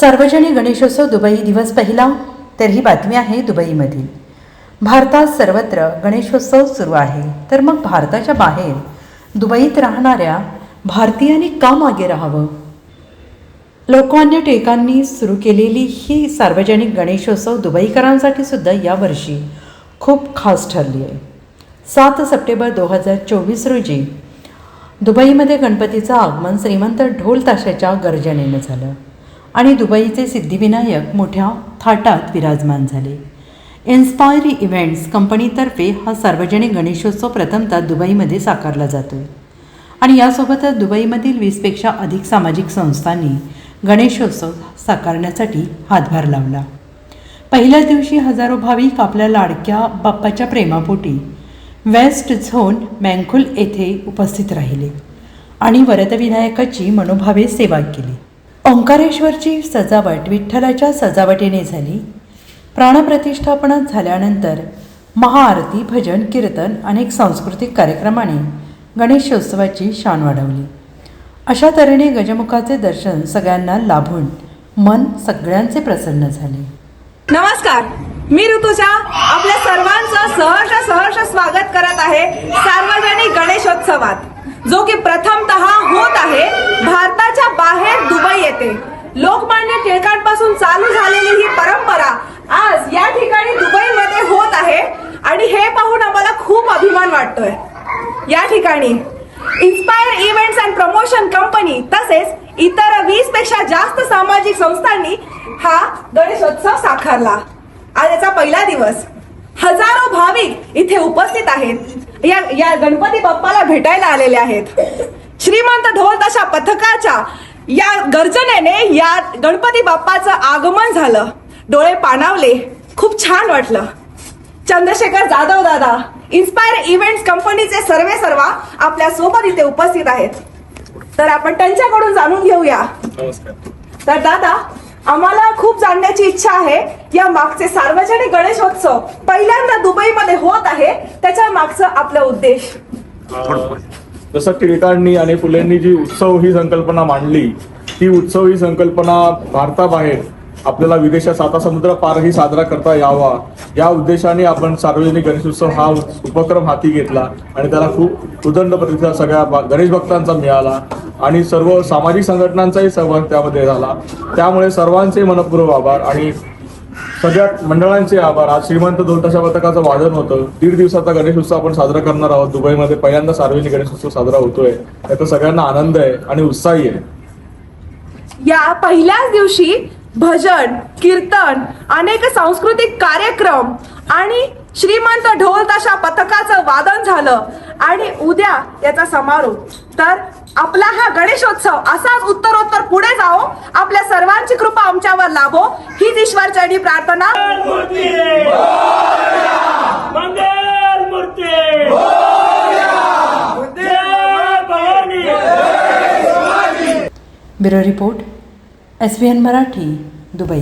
सार्वजनिक गणेशोत्सव दुबई दिवस पहिला तर ही बातमी आहे दुबईमधील. भारतात सर्वत्र गणेशोत्सव सुरू आहे. तर मग भारताच्या बाहेर दुबईत राहणाऱ्या भारतीयांनी का मागे राहावं? लोकमान्य टिळकांनी सुरू केलेली ही सार्वजनिक गणेशोत्सव दुबईकरांसाठी सुद्धा यावर्षी खूप खास ठरली आहे. सात सप्टेंबर दोन हजार चोवीस रोजी दुबईमध्ये गणपतीचं आगमन श्रीमंत ढोल ताशाच्या गर्जनेनं झालं. आणि दुबईचे सिद्धिविनायक मोठ्या थाटात विराजमान झाले. इन्स्पायरी इव्हेंट्स कंपनीतर्फे हा सार्वजनिक गणेशोत्सव प्रथमतः दुबईमध्ये साकारला जातो आणि यासोबतच दुबईमधील वीसपेक्षा अधिक सामाजिक संस्थांनी गणेशोत्सव साकारण्यासाठी हातभार लावला. पहिल्याच दिवशी हजारो भाविक आपल्या लाडक्या बाप्पाच्या प्रेमापोटी वेस्ट झोन मँखुल येथे उपस्थित राहिले आणि वरदविनायकाची मनोभावे सेवा केली. ओंकारेश्वरची सजावट विठ्ठलाच्या सजावटीने झाली. प्राणप्रतिष्ठापना झाल्यानंतर महाआरती भजन कीर्तन अनेक सांस्कृतिक कार्यक्रमाने गणेशोत्सवाची शान वाढवली. अशा तऱ्हेने गजमुखाचे दर्शन सगळ्यांना लाभून मन सगळ्यांचे प्रसन्न झाले. नमस्कार. मी ऋतुजा. आपल्या सर्वांचं सहर्ष सहर्ष स्वागत करत आहे सार्वजनिक गणेशोत्सवात जो की प्रथमतः होत आहे. भारताच्या बाहेर दुबई येते. लोकमान्य टिळकांपासून चालू झालेली ही परंपरा आज या ठिकाणी दुबईमध्ये होत आहे. आणि हे पाहून आम्हाला खूप अभिमान वाटतोय. या ठिकाणी inspire events and promotion company तसेच इतर वीसपेक्षा जास्त सामाजिक संस्थांनी हा गणेशोत्सव साकारला. आज याचा पहिला दिवस. हजारो भाविक इथे उपस्थित आहेत. या या गणपती बाप्पाला भेटायला आलेले आहेत. श्रीमंत ढोल तशा पथकाच्या या गर्जनेने या गणपती बाप्पाचं आगमन झालं. डोळे पाणावले. खूप छान वाटलं. चंद्रशेखर जाधव दादा इन्स्पायर इव्हेंट्स कंपनीचे सर्वे सर्वा आपल्यासोबत इथे उपस्थित आहेत. तर आपण त्यांच्याकडून जाणून घेऊया. तर दादा आम्हाला खूप जाणण्याची इच्छा आहे. या मागचे सार्वजनिक गणेशोत्सव पहिल्यांदा दुबईमध्ये होत आहे. त्याच्या मागचं आपला उद्देश. जसं टिळकांनी आणि फुलेंनी जी उत्सव ही संकल्पना मांडली ती उत्सव ही संकल्पना भारताबाहेर आपल्याला विदेशात साता समुद्र पारही साजरा करता यावा. या उद्देशाने आपण सार्वजनिक गणेशोत्सव हा उपक्रम हाती घेतला आणि त्याला खूप उदंड प्रतिसाद सगळ्या गणेश भक्तांचा मिळाला आणि सर्व सामाजिक संघटनांचाही सहभाग त्यामध्ये झाला. त्यामुळे सर्वांचे मनपूर्वक आभार आणि सगळ्यात मंडळांचे आभार. आज श्रीमंत दोलताशा पथकाचं वादन होतं. दीड दिवसाचा गणेशोत्सव आपण साजरा करणार आहोत. दुबईमध्ये पहिल्यांदा सार्वजनिक गणेशोत्सव साजरा होतोय. याचा सगळ्यांना आनंद आहे आणि उत्साही आहे. या पहिल्याच दिवशी भजन कीर्तन अनेक सांस्कृतिक कार्यक्रम आणि श्रीमंत ढोल ताशा पथकाचं वादन झालं. आणि उद्या याचा समारोप. तर आपला हा गणेशोत्सव असाच उत्तरोत्तर पुढे जाओ आपल्या सर्वांची कृपा आमच्यावर लाभो. हीच ईश्वरचरणी प्रार्थना. Bureau report S V N Marathi Dubai.